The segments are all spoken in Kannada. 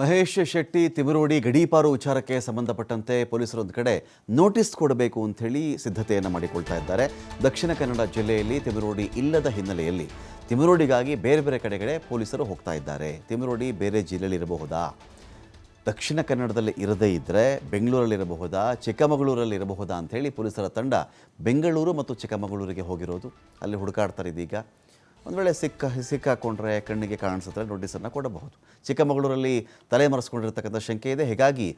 ಮಹೇಶ್ ಶೆಟ್ಟಿ ತಿಮರೋಡಿ ಗಡೀಪಾರು ವಿಚಾರಕ್ಕೆ ಸಂಬಂಧಪಟ್ಟಂತೆ ಪೊಲೀಸರೊಂದು ಕಡೆ ನೋಟಿಸ್ ಕೊಡಬೇಕು ಅಂಥೇಳಿ ಸಿದ್ಧತೆಯನ್ನು ಮಾಡಿಕೊಳ್ತಾ ಇದ್ದಾರೆ. ದಕ್ಷಿಣ ಕನ್ನಡ ಜಿಲ್ಲೆಯಲ್ಲಿ ತಿಮರೋಡಿ ಇಲ್ಲದ ಹಿನ್ನೆಲೆಯಲ್ಲಿ ತಿಮರೋಡಿಗಾಗಿ ಬೇರೆ ಬೇರೆ ಕಡೆಗಡೆ ಪೊಲೀಸರು ಹೋಗ್ತಾ ಇದ್ದಾರೆ. ತಿಮರೋಡಿ ಬೇರೆ ಜಿಲ್ಲೆಯಲ್ಲಿ ಇರಬಹುದಾ? ದಕ್ಷಿಣ ಕನ್ನಡದಲ್ಲಿ ಇರದೇ ಇದ್ದರೆ ಬೆಂಗಳೂರಲ್ಲಿರಬಹುದಾ ಚಿಕ್ಕಮಗಳೂರಲ್ಲಿ ಇರಬಹುದಾ ಅಂಥೇಳಿ ಪೊಲೀಸರ ತಂಡ ಬೆಂಗಳೂರು ಮತ್ತು ಚಿಕ್ಕಮಗಳೂರಿಗೆ ಹೋಗಿರೋದು. ಅಲ್ಲಿ ಹುಡುಕಾಡ್ತಾರೆ ಇದೀಗ. ಒಂದು ವೇಳೆ ಸಿಕ್ಕ ಸಿಕ್ಕಾಕೊಂಡ್ರೆ ಕಣ್ಣಿಗೆ ಕಾಣಿಸಿದ್ರೆ ನೋಟಿಸನ್ನು ಕೊಡಬಹುದು. ಚಿಕ್ಕಮಗಳೂರಲ್ಲಿ ತಲೆ ಮರೆಸ್ಕೊಂಡಿರ್ತಕ್ಕಂಥ ಶಂಕೆ ಇದೆ. ಹೀಗಾಗಿ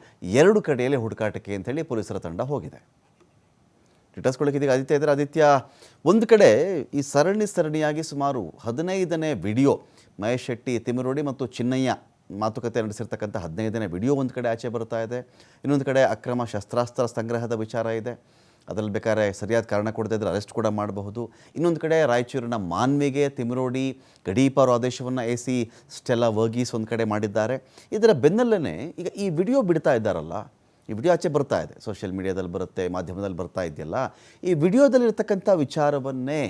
ಎರಡು ಕಡೆಯಲ್ಲಿ ಹುಡುಕಾಟಕ್ಕೆ ಅಂತೇಳಿ ಪೊಲೀಸರ ತಂಡ ಹೋಗಿದೆ. ಡಿಟೇಲ್ಸ್ಕೊಳ್ಳೋಕೆ ಇದೀಗ ಆದಿತ್ಯ ಇದ್ದಾರೆ. ಆದಿತ್ಯ, ಒಂದು ಕಡೆ ಈ ಸರಣಿ ಸರಣಿಯಾಗಿ ಸುಮಾರು ಹದಿನೈದನೇ ವಿಡಿಯೋ, ಮಹೇಶ್ ಶೆಟ್ಟಿ, ತಿಮ್ಮರೋಡಿ ಮತ್ತು ಚಿನ್ನಯ್ಯ ಮಾತುಕತೆ ನಡೆಸಿರ್ತಕ್ಕಂಥ ಹದಿನೈದನೇ ವಿಡಿಯೋ ಒಂದು ಕಡೆ ಆಚೆ ಬರ್ತಾ ಇದೆ. ಇನ್ನೊಂದು ಕಡೆ ಅಕ್ರಮ ಶಸ್ತ್ರಾಸ್ತ್ರ ಸಂಗ್ರಹದ ವಿಚಾರ ಇದೆ. ಅದರಲ್ಲಿ ಬೇಕಾದ್ರೆ ಸರಿಯಾದ ಕಾರಣ ಕೊಡದೇ ಇದ್ರೆ ಅರೆಸ್ಟ್ ಕೂಡ ಮಾಡಬಹುದು. ಇನ್ನೊಂದು ಕಡೆ ರಾಯಚೂರಿನ ಮಾನ್ವಿಗೆ, ತಿಮರೋಡಿ, ಗಡೀಪಾರು ಆದೇಶವನ್ನು ಎ ಸಿ ಸ್ಟೆಲ್ಲಾ ವರ್ಗೀಸ್ ಒಂದು ಕಡೆ ಮಾಡಿದ್ದಾರೆ. ಇದರ ಬೆನ್ನಲ್ಲೇ ಈಗ ಈ ವಿಡಿಯೋ ಬಿಡ್ತಾ ಇದ್ದಾರಲ್ಲ, ಈ ವಿಡಿಯೋ ಆಚೆ ಬರ್ತಾ ಇದೆ, ಸೋಷಿಯಲ್ ಮೀಡಿಯಾದಲ್ಲಿ ಬರುತ್ತೆ, ಮಾಧ್ಯಮದಲ್ಲಿ ಬರ್ತಾ ಇದೆಯಲ್ಲ, ಈ ವಿಡಿಯೋದಲ್ಲಿರ್ತಕ್ಕಂಥ ವಿಚಾರವನ್ನೇ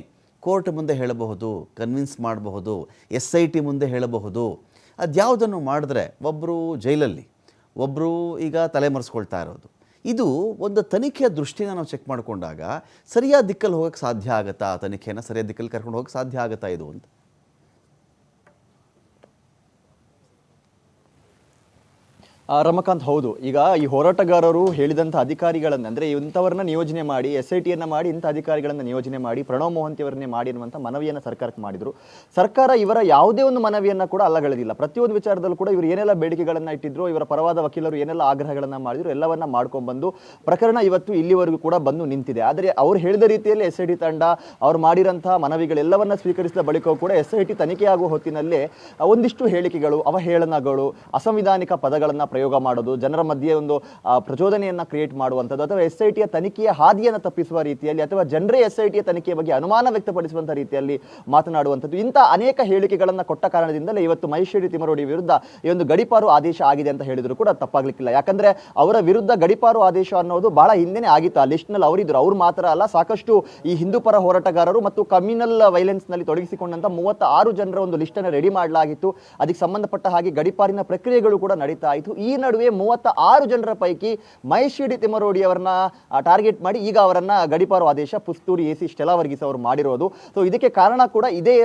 ಕೋರ್ಟ್ ಮುಂದೆ ಹೇಳಬಹುದು, ಕನ್ವಿನ್ಸ್ ಮಾಡಬಹುದು ಎಸ್ ಐ ಟಿ ಮುಂದೆ ಹೇಳಬಹುದು. ಅದ್ಯಾವುದನ್ನು ಮಾಡಿದ್ರೆ ಒಬ್ಬರು ಜೈಲಲ್ಲಿ ಒಬ್ಬರು ಈಗ ತಲೆಮರೆಸ್ಕೊಳ್ತಾ ಇರೋದು. ಇದು ಒಂದು ತನಿಖೆಯ ದೃಷ್ಟಿನ ನಾವು ಚೆಕ್ ಮಾಡಿಕೊಂಡಾಗ ಸರಿಯಾದ ದಿಕ್ಕಲ್ಲಿ ಹೋಗೋಕ್ಕೆ ಸಾಧ್ಯ ಆಗುತ್ತಾ ತನಿಖೆಯನ್ನು? ಸರಿಯಾದ ದಿಕ್ಕಲ್ಲಿ ಕರ್ಕೊಂಡು ಹೋಗೋಕ್ಕೆ ಸಾಧ್ಯ ಆಗುತ್ತಾ ಇದು ಅಂತ? ರಮಕಾಂತ್ ಹೌದು. ಈಗ ಈ ಹೋರಾಟಗಾರರು ಹೇಳಿದಂಥ ಅಧಿಕಾರಿಗಳನ್ನು, ಅಂದರೆ ಇಂಥವ್ರನ್ನ ನಿಯೋಜನೆ ಮಾಡಿ, ಎಸ್ ಐ ಟಿಯನ್ನು ಮಾಡಿ ಇಂಥ ಅಧಿಕಾರಿಗಳನ್ನು ನಿಯೋಜನೆ ಮಾಡಿ, ಪ್ರಣವ್ ಮೋಹಂತಿಯವರನ್ನೇ ಮಾಡಿ ಅನ್ನುವಂಥ ಮನವಿಯನ್ನು ಸರ್ಕಾರಕ್ಕೆ ಮಾಡಿದರು. ಸರ್ಕಾರ ಇವರ ಯಾವುದೇ ಒಂದು ಮನವಿಯನ್ನು ಕೂಡ ಅಲ್ಲಗಳೆದಿಲ್ಲ. ಪ್ರತಿಯೊಂದು ವಿಚಾರದಲ್ಲೂ ಕೂಡ ಇವರು ಏನೆಲ್ಲ ಬೇಡಿಕೆಗಳನ್ನು ಇಟ್ಟಿದ್ರು, ಇವರ ಪರವಾದ ವಕೀಲರು ಏನೆಲ್ಲ ಆಗ್ರಹಗಳನ್ನು ಮಾಡಿದ್ರು, ಎಲ್ಲವನ್ನ ಮಾಡ್ಕೊಂಡ್ಬಂದು ಪ್ರಕರಣ ಇವತ್ತು ಇಲ್ಲಿವರೆಗೂ ಕೂಡ ಬಂದು ನಿಂತಿದೆ. ಆದರೆ ಅವ್ರು ಹೇಳಿದ ರೀತಿಯಲ್ಲಿ ಎಸ್ ಐ ಟಿ ತಂಡ, ಅವ್ರು ಮಾಡಿರೋಂಥ ಮನವಿಗಳೆಲ್ಲವನ್ನ ಸ್ವೀಕರಿಸಿದ ಬಳಿಕವೂ ಕೂಡ ಎಸ್ ಐ ಟಿ ತನಿಖೆಯಾಗುವ ಹೊತ್ತಿನಲ್ಲೇ ಒಂದಿಷ್ಟು ಹೇಳಿಕೆಗಳು, ಅವಹೇಳನಗಳು, ಅಸಂವಿಧಾನಿಕ ಪದಗಳನ್ನ ಪ್ರಯೋಗ ಮಾಡೋದು, ಜನರ ಮಧ್ಯೆ ಒಂದು ಪ್ರಚೋದನೆಯನ್ನು ಕ್ರಿಯೇಟ್ ಮಾಡುವಂಥದ್ದು, ಅಥವಾ ಎಸ್ ಐ ಟಿಯ ತನಿಖೆಯ ಹಾದಿಯನ್ನು ತಪ್ಪಿಸುವ ರೀತಿಯಲ್ಲಿ, ಅಥವಾ ಜನರೇ ಎಸ್ ಐ ಟಿಯ ತನಿಖೆಯ ಬಗ್ಗೆ ಅನುಮಾನ ವ್ಯಕ್ತಪಡಿಸುವಂಥ ರೀತಿಯಲ್ಲಿ ಮಾತನಾಡುವಂಥದ್ದು. ಇಂಥ ಅನೇಕ ಹೇಳಿಕೆಗಳನ್ನು ಕೊಟ್ಟ ಕಾರಣದಿಂದಲೇ ಇವತ್ತು ಮಹೇಶ್ವರಿ ತಿಮರೋಡಿ ವಿರುದ್ಧ ಈ ಒಂದು ಗಡಿಪಾರು ಆದೇಶ ಆಗಿದೆ ಅಂತ ಹೇಳಿದ್ರು ಕೂಡ ತಪ್ಪಾಗಲಿಕ್ಕಿಲ್ಲ. ಯಾಕಂದ್ರೆ ಅವರ ವಿರುದ್ಧ ಗಡಿಪಾರು ಆದೇಶ ಅನ್ನೋದು ಬಹಳ ಹಿಂದೆನೇ ಆಗಿತ್ತು. ಆ ಲಿಸ್ಟ್ನಲ್ಲಿ ಅವರಿದ್ರು. ಅವ್ರು ಮಾತ್ರ ಅಲ್ಲ, ಸಾಕಷ್ಟು ಈ ಹಿಂದೂ ಪರ ಹೋರಾಟಗಾರರು ಮತ್ತು ಕಮ್ಯುನಲ್ ವೈಲೆನ್ಸ್ನಲ್ಲಿ ನಲ್ಲಿ ತೊಡಗಿಸಿಕೊಂಡಂತ ಮೂವತ್ತ ಆರು ಜನರ ಒಂದು ಲಿಸ್ಟ್ ಅನ್ನು ರೆಡಿ ಮಾಡಲಾಗಿತ್ತು. ಅದಕ್ಕೆ ಸಂಬಂಧಪಟ್ಟ ಹಾಗೆ ಗಡಿಪಾರಿನ ಪ್ರಕ್ರಿಯೆಗಳು ಕೂಡ ನಡೀತಾ ಇತ್ತು. ನಡುವೆ ಮೂವತ್ತ ಆರು ಜನರ ಪೈಕಿ ಮೈಶಿಡಿ ತಿಮರೋಡಿ ಅವರನ್ನ ಟಾರ್ಗೆಟ್ ಮಾಡಿ ಈಗ ಅವರನ್ನ ಗಡಿಪಾರು ಆದೇಶ ಪುಸ್ತೂರಿ ಎ ಸಿ ಸ್ಟೆಲಾ ವರ್ಗೀಸ್ ಅವರು ಮಾಡಿರೋದು. ಸೊ ಇದಕ್ಕೆ ಕಾರಣ ಕೂಡ ಇದೇ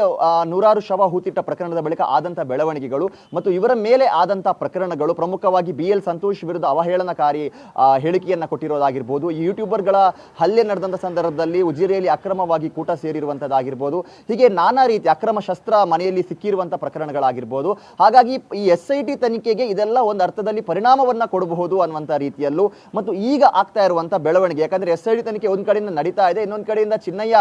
ನೂರಾರು ಶವ ಹೂತಿಟ್ಟ ಪ್ರಕರಣದ ಬಳಿಕ ಆದಂತ ಬೆಳವಣಿಗೆಗಳು ಮತ್ತು ಇವರ ಮೇಲೆ ಆದಂತಹ ಪ್ರಕರಣಗಳು. ಪ್ರಮುಖವಾಗಿ ಬಿ ಎಲ್ ಸಂತೋಷ್ ವಿರುದ್ಧ ಅವಹೇಳನಕಾರಿ ಹೇಳಿಕೆಯನ್ನ ಕೊಟ್ಟಿರೋದಾಗಿರ್ಬೋದು. ಈ ಯೂಟ್ಯೂಬರ್ಗಳ ಹಲ್ಲೆ ನಡೆದಂತ ಸಂದರ್ಭದಲ್ಲಿ ಉಜಿರೆಯಲ್ಲಿ ಅಕ್ರಮವಾಗಿ ಕೂಟ ಸೇರಿರುವಂತದ್ದಾಗಿರ್ಬೋದು. ಹೀಗೆ ನಾನಾ ರೀತಿ ಅಕ್ರಮ ಶಸ್ತ್ರ ಮನೆಯಲ್ಲಿ ಸಿಕ್ಕಿರುವಂತಹ ಪ್ರಕರಣಗಳಾಗಿರ್ಬೋದು. ಹಾಗಾಗಿ ಈ ಎಸ್ ಐ ಟಿ ತನಿಖೆಗೆ ಇದೆಲ್ಲ ಒಂದು ಅರ್ಥದಲ್ಲಿ ಪರಿಣಾಮವನ್ನ ಕೊಡಬಹುದು ಅನ್ನುವಂತ ರೀತಿಯಲ್ಲೂ ಮತ್ತು ಈಗ ಆಗ್ತಾ ಇರುವಂಥ ಬೆಳವಣಿಗೆ. ಯಾಕಂದ್ರೆ ಎಸ್ ಐ ಡಿ ತನಿಖೆ ಒಂದ್ ಕಡೆಯಿಂದ ನಡೀತಾ ಇದೆ, ಇನ್ನೊಂದು ಕಡೆಯಿಂದ ಚಿನ್ನಯ್ಯ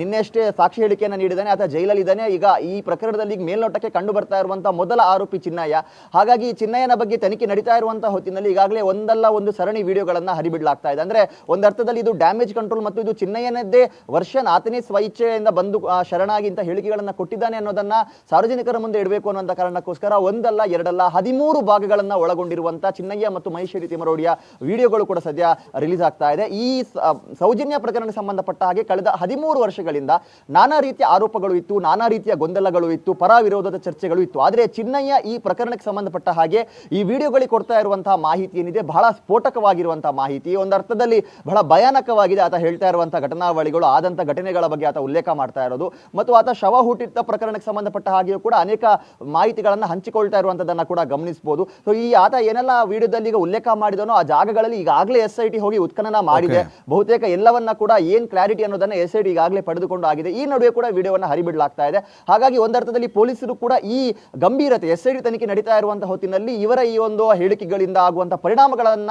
ನಿನ್ನೆಷ್ಟೇ ಸಾಕ್ಷಿ ಹೇಳಿಕೆಯನ್ನು ನೀಡಿದ್ದಾನೆ ಜೈಲಲ್ಲಿ ಇದ್ದಾನೆ ಈಗ ಈ ಪ್ರಕರಣದಲ್ಲಿ ಈಗ ಮೇಲ್ನೋಟಕ್ಕೆ ಕಂಡು ಬರ್ತಾ ಇರುವಂತ ಮೊದಲ ಆರೋಪಿ ಚಿನ್ನಯ್ಯ. ಹಾಗಾಗಿ ಈ ಚಿನ್ನಯ್ಯನ ಬಗ್ಗೆ ತನಿಖೆ ನಡೀತಾ ಇರುವಂತಹ ಹೊತ್ತಿನಲ್ಲಿ ಈಗಾಗಲೇ ಒಂದಲ್ಲ ಒಂದು ಸರಣಿ ವಿಡಿಯೋಗಳನ್ನ ಹರಿಬಿಡಲಾಗ್ತಾ ಇದೆ. ಅಂದ್ರೆ ಒಂದು ಅರ್ಥದಲ್ಲಿ ಇದು ಡ್ಯಾಮೇಜ್ ಕಂಟ್ರೋಲ್ ಮತ್ತು ಇದು ಚಿನ್ನಯ್ಯನದ್ದೇ ವರ್ಷನ್ ಆತನೇ ಸ್ವಇಚ್ಛೆಯಿಂದ ಬಂದು ಶರಣಾಗಿ ಇಂಥ ಹೇಳಿಕೆಗಳನ್ನ ಕೊಟ್ಟಿದ್ದಾನೆ ಅನ್ನೋದನ್ನ ಸಾರ್ವಜನಿಕರ ಮುಂದೆ ಇಡಬೇಕು ಅನ್ನೋ ಕಾರಣಕ್ಕೋಸ್ಕರ ಒಂದಲ್ಲ ಎರಡಲ್ಲ ಹದಿಮೂರು ಭಾಗಗಳನ್ನ ಒಳಗೊಂಡಿರುವಂತ ಚಿನ್ನಯ್ಯ ಮತ್ತು ಮಹೇಶ್ವರಿ ತಿಮರೋಡಿಯ ವಿಡಿಯೋಗಳು ಕೂಡ ಸದ್ಯ ರಿಲೀಸ್ ಆಗ್ತಾ ಇದೆ. ಈ ಸೌಜನ್ಯ ಪ್ರಕರಣಕ್ಕೆ ಸಂಬಂಧಪಟ್ಟ ಹಾಗೆ ಕಳೆದ ಹದಿಮೂರು ವರ್ಷಗಳಿಂದ ನಾನಾ ರೀತಿಯ ಆರೋಪಗಳು ಇತ್ತು, ನಾನಾ ರೀತಿಯ ಗೊಂದಲಗಳು ಇತ್ತು ಪರ ವಿರೋಧದ ಚರ್ಚೆಗಳು ಇತ್ತು. ಆದರೆ ಚಿನ್ನಯ್ಯ ಈ ಪ್ರಕರಣಕ್ಕೆ ಸಂಬಂಧಪಟ್ಟ ಹಾಗೆ ಈ ವಿಡಿಯೋಗಳಿಗೆ ಕೊಡ್ತಾ ಇರುವಂತಹ ಮಾಹಿತಿ ಏನಿದೆ? ಬಹಳ ಸ್ಫೋಟಕವಾಗಿರುವಂತಹ ಮಾಹಿತಿ. ಒಂದು ಅರ್ಥದಲ್ಲಿ ಬಹಳ ಭಯಾನಕವಾಗಿದೆ ಆತ ಹೇಳ್ತಾ ಇರುವಂತಹ ಘಟನಾವಳಿಗಳು, ಆದಂತ ಘಟನೆಗಳ ಬಗ್ಗೆ ಆತ ಉಲ್ಲೇಖ ಮಾಡ್ತಾ ಇರೋದು. ಮತ್ತು ಆತ ಶವ ಹುಟ್ಟಿದ್ದ ಪ್ರಕರಣಕ್ಕೆ ಸಂಬಂಧಪಟ್ಟ ಹಾಗೆಯೂ ಕೂಡ ಅನೇಕ ಮಾಹಿತಿಗಳನ್ನು ಹಂಚಿಕೊಳ್ತಾ ಇರುವಂತದನ್ನ ಕೂಡ ಗಮನಿಸಬಹುದು ಸೊ ಈ ಆತ ಏನೆಲ್ಲ ವಿಡಿಯೋದಲ್ಲಿ ಈಗ ಉಲ್ಲೇಖ ಮಾಡಿದನೋ ಆ ಜಾಗಗಳಲ್ಲಿ ಈಗಾಗಲೇ ಎಸ್ ಐ ಟಿ ಹೋಗಿ ಉತ್ಖನನ ಮಾಡಿದೆ. ಬಹುತೇಕ ಎಲ್ಲವನ್ನ ಕೂಡ ಏನ್ ಕ್ಲಾರಿಟಿ ಅನ್ನೋದನ್ನ ಎಸ್ ಐ ಟಿ ಈಗಾಗಲೇ ಪಡೆದುಕೊಂಡು ಆಗಿದೆ. ಈ ನಡುವೆ ಕೂಡ ವಿಡಿಯೋವನ್ನ ಹರಿಬಿಡಲಾಗ್ತಾ ಇದೆ. ಹಾಗಾಗಿ ಒಂದರ್ಥದಲ್ಲಿ ಪೊಲೀಸರು ಕೂಡ ಈ ಗಂಭೀರತೆ ಎಸ್ ಐ ಟಿ ತನಿಖೆ ನಡೀತಾ ಇರುವಂತಹ ಹೊತ್ತಿನಲ್ಲಿ ಇವರ ಈ ಒಂದು ಹೇಳಿಕೆಗಳಿಂದ ಆಗುವಂತಹ ಪರಿಣಾಮಗಳನ್ನ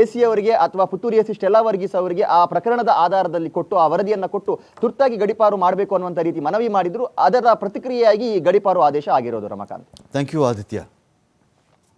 ಎ ಸಿ ಅವರಿಗೆ ಅಥವಾ ಪುತ್ತೂರಿ ಎಸಿ ಸ್ಟೆಲ್ಲಾ ವರ್ಗೀಸ್ ಅವರಿಗೆ ಆ ಪ್ರಕರಣದ ಆಧಾರದಲ್ಲಿ ಕೊಟ್ಟು ಆ ವರದಿಯನ್ನ ಕೊಟ್ಟು ತುರ್ತಾಗಿ ಗಡಿಪಾರು ಮಾಡಬೇಕು ಅನ್ನುವಂಥ ರೀತಿ ಮನವಿ ಮಾಡಿದ್ರು. ಅದರ ಪ್ರತಿಕ್ರಿಯೆಯಾಗಿ ಈ ಗಡಿಪಾರು ಆದೇಶ ಆಗಿರೋದು ರಮಕಾಂತ್. Thank you Aditya